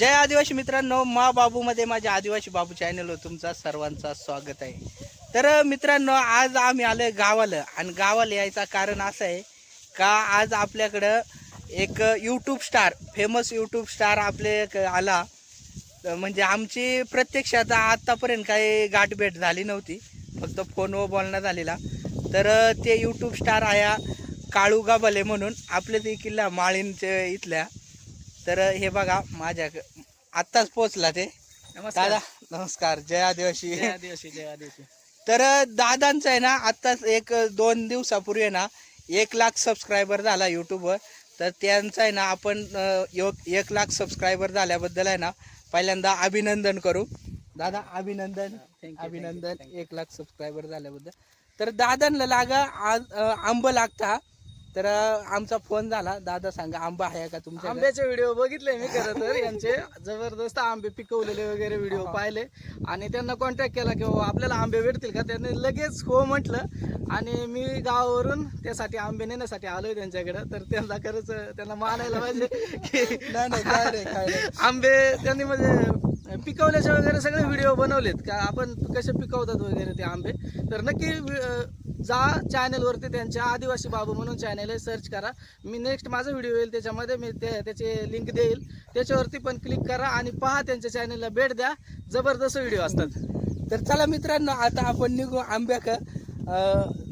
जय आदिवासी मित्रांनो मा बाबूमध्ये माझ्या आदिवासी बाबू चॅनलवर तुमचा सर्वांचा स्वागत आहे. तर मित्रांनो आज आम्ही आलो आहे गावाला आणि गावाला यायचं कारण असं आहे का आज आपल्याकडं एक YouTube star famous YouTube star आपले आला. म्हणजे आमची प्रत्यक्षात आत्तापर्यंत काही गाठभेट झाली नव्हती फक्त फोनवर बोलणं झालेला. तर ते यूट्यूब स्टार आहे काळू गाबले म्हणून आपले ते किल्ला माळींच्या इथल्या. तर हे बघा माझ्या आत्ताच पोचला ते. दादा नमस्कार. जय आदिवासी. जय आदिवासी जय आदिवासी. तर दादांचं आहे ना आत्ताच एक दोन दिवसापूर्वी ना एक लाख सबस्क्रायबर झाला यूट्यूबवर तर त्यांचं आहे ना आपण एक- लाख सबस्क्रायबर झाल्याबद्दल आहे ना पहिल्यांदा अभिनंदन करू. दादा अभिनंदन. अभिनंदन. एक लाख सबस्क्रायबर झाल्याबद्दल. तर दादांना लागा आंब लागता. तर आमचा फोन झाला. दादा सांगा आंबा आहे का तुमच्या आंब्याचे व्हिडिओ बघितले मी खरं तर. यांचे जबरदस्त आंबे पिकवलेले वगैरे व्हिडिओ पाहिले. आणि त्यांना कॉन्टॅक्ट केला की बाबा आपल्याला आंबे भेटतील का? त्यांनी लगेच हो म्हटलं. आणि मी गावावरून त्यासाठी आंबे नेण्यासाठी आलोय त्यांच्याकडे. तर त्यांना खरंच त्यांना मानायला पाहिजे की नाही नाही काय नाही काय आंबे त्यांनी म्हणजे पिकवल्याचे वगैरे सगळे व्हिडिओ बनवलेत का? आपण कसे पिकवतात वगैरे ते आंबे? तर नक्की जा चॅनलवरती त्यांच्या आदिवासी बाबू म्हणून चॅनल आहे सर्च करा. मी नेक्स्ट माझा व्हिडिओ येईल त्याच्यामध्ये मी ते त्याचे लिंक देईल. त्याच्यावरती पण क्लिक करा आणि पहा त्यांच्या चॅनलला भेट द्या. जबरदस्त व्हिडिओ असतात. तर चला मित्रांनो आता आपण निघू आंब्याक.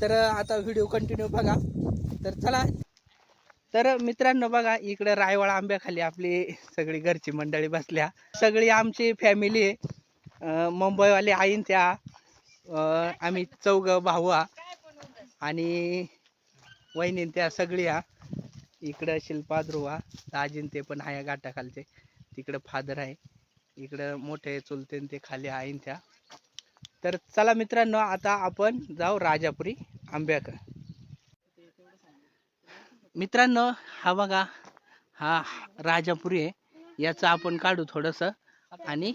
तर आता व्हिडिओ कंटिन्यू बघा. तर चला. तर मित्रांनो बघा इकडे रायवाडा आंब्याखाली आपली सगळी घरची मंडळी बसल्या. सगळी आमची फॅमिली आहे. मुंबईवाले आईन त्या. आम्ही चौघ भाऊ आ. आणि वहिनीन त्या सगळी आ इकडं शिल्पा ध्रुवा दाजीन ते पण आहे घाटाखालचे. तिकडं फादर आहे. इकडं मोठे चुलते ते खाली आहे त्या. तर चला मित्रांनो आता आपण जाऊ राजापुरी आंब्याक मित्रांनो हा बघा हा राजापुरी आहे. याचं आपण काढू थोडंसं. आणि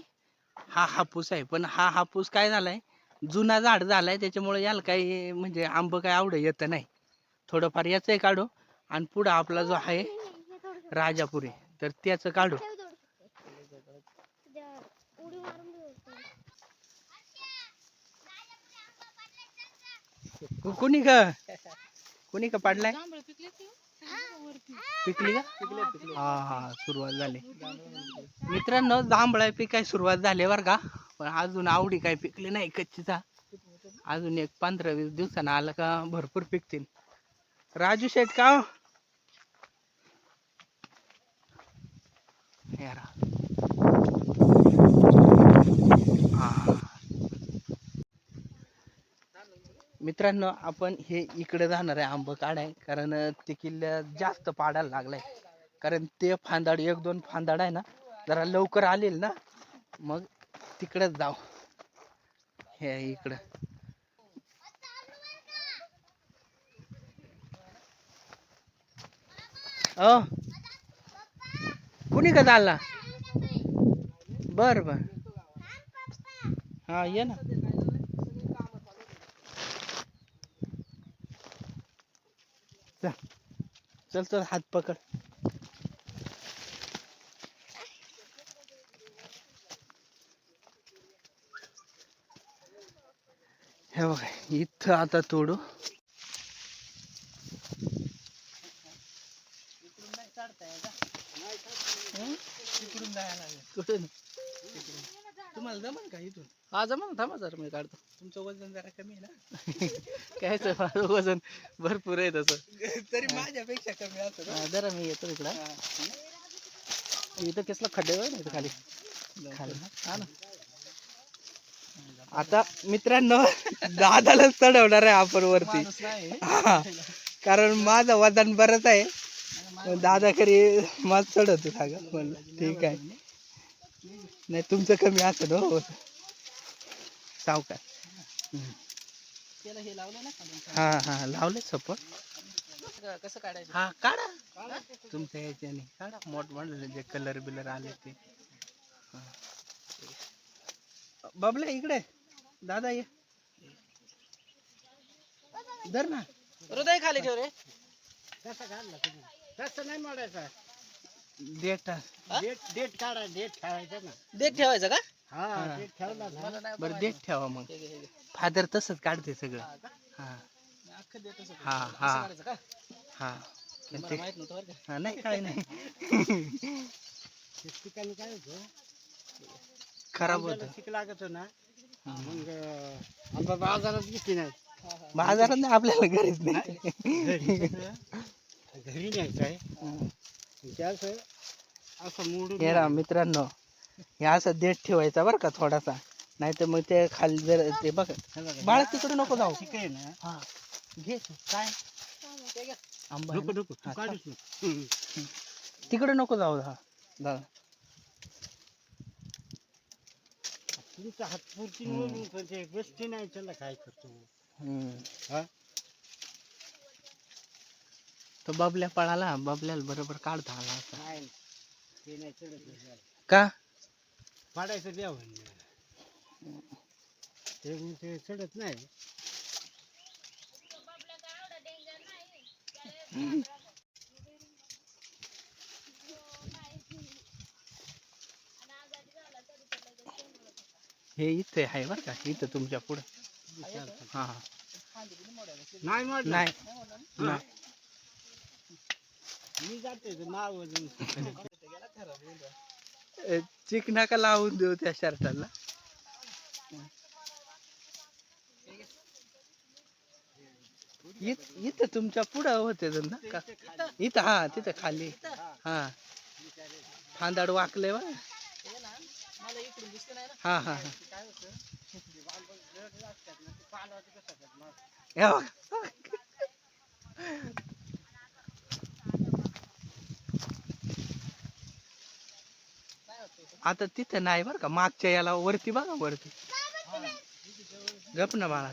हा हापूस आहे. पण हा हापूस काय झाला आहे जुना झाड झालाय त्याच्यामुळे याला काही म्हणजे आंब काय आवड येत नाही. थोडंफार याचंही काढू आणि पुढं आपला जो आहे राजापुरी तर त्याचं काढू. कुणी का कुणी का पाडलाय? पिकली का? हा हा सुरुवात झाली. मित्रांनो जांभळा पिकाय सुरुवात झाली बरं का. पण अजून आवडी काय पिकली नाही कच्चीचा. अजून एक पंधरा वीस दिवसानं आला का भरपूर पिकतील. राजू शेठ का हो? मित्रांनो आपण हे इकडे जाणार आहे आंब काढाय कारण ते किल्ल्या जास्त पाडायला लागलाय. कारण ते फांदाड एक दोन फांदाड आहे ना जरा लवकर आलेल ना मग तिकडेच जाऊ. हे इकडं. अ? कुणी का चालला? बर बर. हा ये ना. चल चल चल हात पकड. हे बघा इथं आता तोडू. कुठून तुम्हाला जमन का इथून? हा जमा थांबा जरा मी काढतो. तुमचं वजन जरा कमी आहे ना? काय ते माझं वजन भरपूर आहे तसं. तरी माझ्यापेक्षा कमी असं जरा मी येतो इकडं. इथं कसला खड्डे ना इथं खाली. खाली? हा ना. आता मित्रांनो दादाला चढवणार आहे आपण वरती. हा. कारण माझं वजन बरंच आहे. दादा खरी माझ चढवतो सांगा. म्हणलं ठीक आहे. नाही तुमचं कमी असं हो. सावकार. हे लावलं ना खाली. हा हा लावले सपोर्ट कसं- काढायचं? हा काढा. तुमच्या ह्याच्याने काढा. मोठ म्हणलं जे कलर बिलर आले ते. बबल्या इकडे. दादा ये. धर ना. हृदय खाली ठेव रे. तसं नाही मोडायचा. देठ डेट डेट काढा डेट ठेवायचा ना. देत ठेवायचं का? हा हा. डेट ठेवला ना. नाही बरं ठेवा मग. हे हे. फादर तसंच काढते सगळं. हा का? हा. अख्खं देतो. हा, हा. करायचं का? हा. मला ते- माहीत नव्हतं बरं का. हा, नाही काय नाही. ते ठिकाणी काय होतं? खराब होत. शिक लागतो ना. मग आंबा बाजारात घेतली नाही. बाजारात नाही आपल्याला घरीच नाही घरी न्यायचं आहे त्यास असं मोडून हे मित्रांनो हे असं देठ ठेवायचा बरं का थोडासा नाही तर मग ते खाली जर ते बघ बाळा तिकडे नको जाऊ ठीक आहे ना हा घे तू. काय. आंबा नको? नको. तिकडे नको जाऊ हा दादा तुमचा हात पुरती हम्म. मोडून पण ते गोष्टी नाही त्याला काय करतो? हम्म. हा? तो बबल्या पळाला बबल्याला बरोबर काढता आला असता नाही ते नाही चढत नाही. का? पाडायचं द्यावं ते मग ते चढत नाही. हे इथे आहे बरं का इथं तुमच्या पुढं. हा हा. मोडायला. नाही. मी जाते नाव लावून देऊ त्या शर्टाला. इथं तुमच्या पुढं होते ना का? इथं हा तिथं खाली. हा. फांदाड वाकले ना मला इकडून दिसलं नाही ना. हा हा हा. ते काय होतं? हे बघ. काय होतं इथं? आता तिथं नाही बरं का मागच्या याला वरती बघा वरती. गप ना बाळा.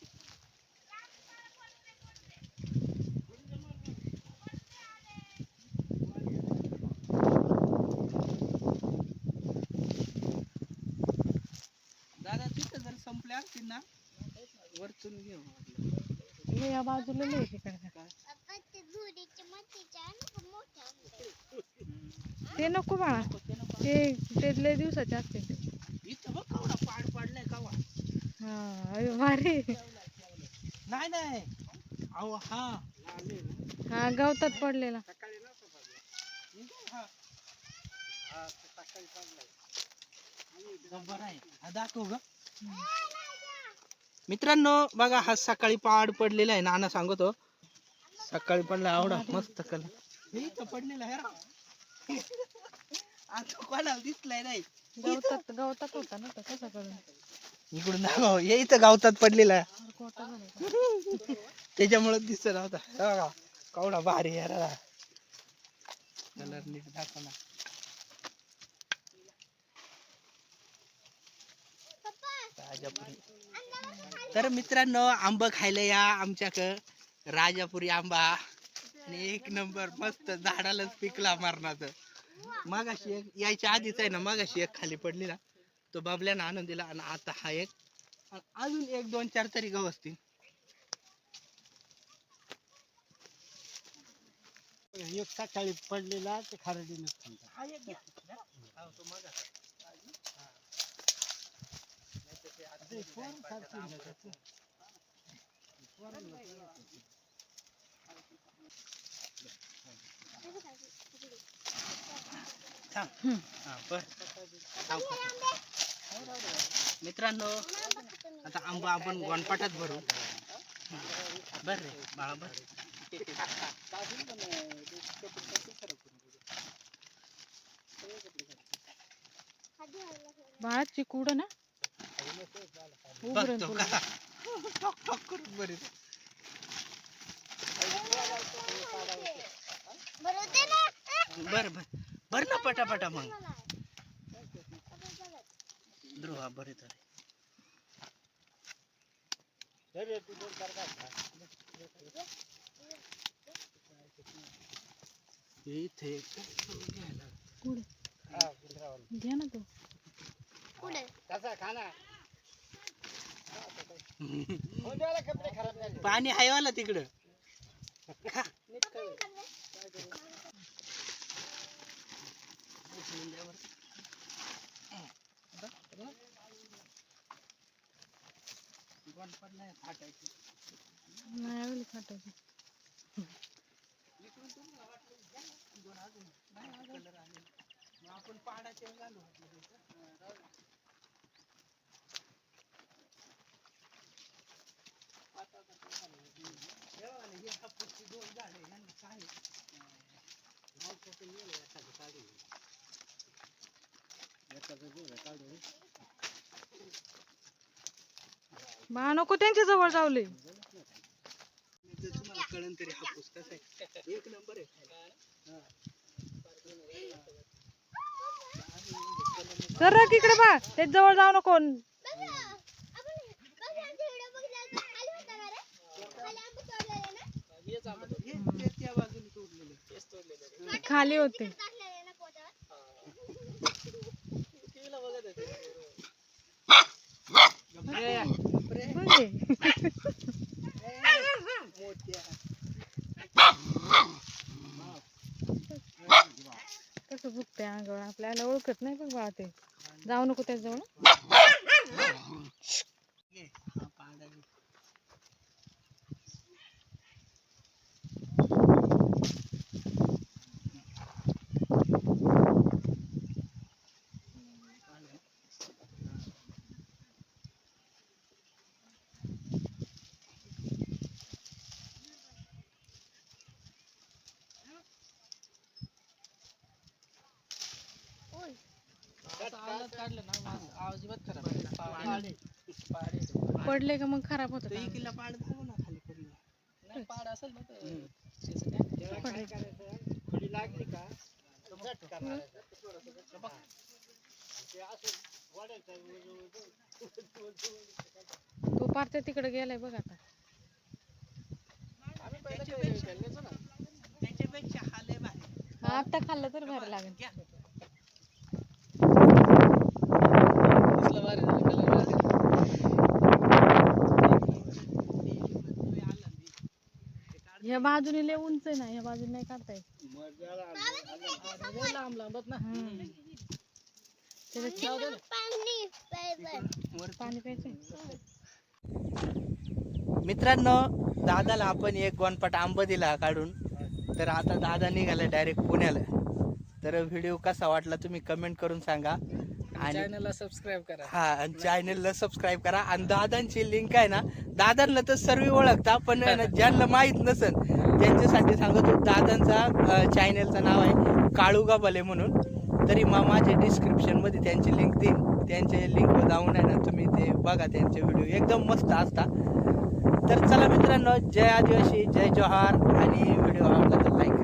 असतील ना? वरतून घेऊ. हे या बाजूला लय तिकडे. ते नको बाळा. ते ते लय दिवसाचे असते. ते इथं बघ कवडा पाड पडलाय कवा. हा अरे भारी. नाही नाही. अहो हा. हा गवतात पडलेला. हा. बरं आहे. हा दाखव ग. मित्रांनो बघा हा सकाळी पहाड पडलेला आहे. नाना सांगतो. सकाळी पडला आवडा मस्त कल हे इथं पडलेला आहे राव. आता कोणाला दिसलाय नाही. गवतात गवतात होता ना इकडून दाखव हे इथं गावतात पडलेला आहे. त्याच्यामुळे दिसत नव्हता. हे बघा कवडा भारी कलर नीट दाखव ना. राजापुरी तर मित्रांनो आंबा खायला या आमच्याकडं. राजापुरी आंबा आणि एक नंबर मस्त झाडालाच पिकला मारणाचं. मागाशी एक यायच्या आधीच आहे ना मागाशी एक खाली पडली ना. तो बाबल्यानं आणून दिला आणि आता हा एक. अजून एक दोन चार तरी गव असतील. एक सकाळी पडलेला ते खराडी नसतं हा एक घ्या. हा, तो मागाचा. थांब. हा, बर. थांब. मित्रांनो आता आंबा आपण गोनपाटात भरू बर रे बाळा बर बाळा चिकुड ना उघडून बघतो. का टॉक टॉक करून बरे बरं. बर बर बर ना पटापटा मग. ध्रुवा बरे तर इथे घ्यायला घ्या ना तू. कसा खाना? पाणी आहे वाला तिकडं. नाही फाटायची आपण पाडाचे घालू बा नको त्यांच्या जवळ जावले तुम्हाला कळण तरी हापूस कसा आहे. एक नंबर आहे. सर इकडे बा त्याच जवळ जाऊ नको आपण बघ आमचा व्हिडिओ बघितला तर खाली होता ना रे खाली आंबे तोडलेले ना हे ते त्या बाजूने तोडलेलं खाली होते. टाकलेले कसं भुकते अंगावर. आपल्याला ओळखत नाही बघ बा ते जाऊ नको त्याच जवळ घे. हा पाडा घे. पडले का मग खराब होत तो इकीला पाड दाखव ना खाली पडलं. त्याला काय? करायचं? थोडी लागली का? तर झट करायचं. ते असं वाढायचं तो पार त्या तिकडे गेलाय बघ आता. त्याच्यापेक्षा हा लय भारी. हा, आता खाल्लं तर भारी लागेल. घ्या. ह्या बाजूने लय उंच आहे ना ह्या बाजूने नाही काढता येत. लांब ना पाणी मित्रांनो दादाला आपण एक गोनपट आंबा दिला काढून. तर आता दादा निघाला डायरेक्ट पुण्याला. तर व्हिडिओ कसा वाटला तुम्ही कमेंट करून सांगा. आणि चॅनलला सबस्क्राईब करा. हा चॅनलला सबस्क्राईब करा. आणि दादांची लिंक आहे ना दादांना तर सर्व ओळखता पण आहे ना ज्यांना माहीत नसेल त्यांच्यासाठी सांगतो दादांचा चॅनलचं नाव आहे काळूगा बले म्हणून. तरी मग माझ्या डिस्क्रिप्शनमध्ये त्यांची लिंक देईन. त्यांच्या लिंकवर जाऊन आहे ना तुम्ही ते बघा त्यांचे व्हिडिओ एकदम मस्त असतात तर चला मित्रांनो जय आदिवासी जय जोहार आणि व्हिडिओ आवडला तर लाईक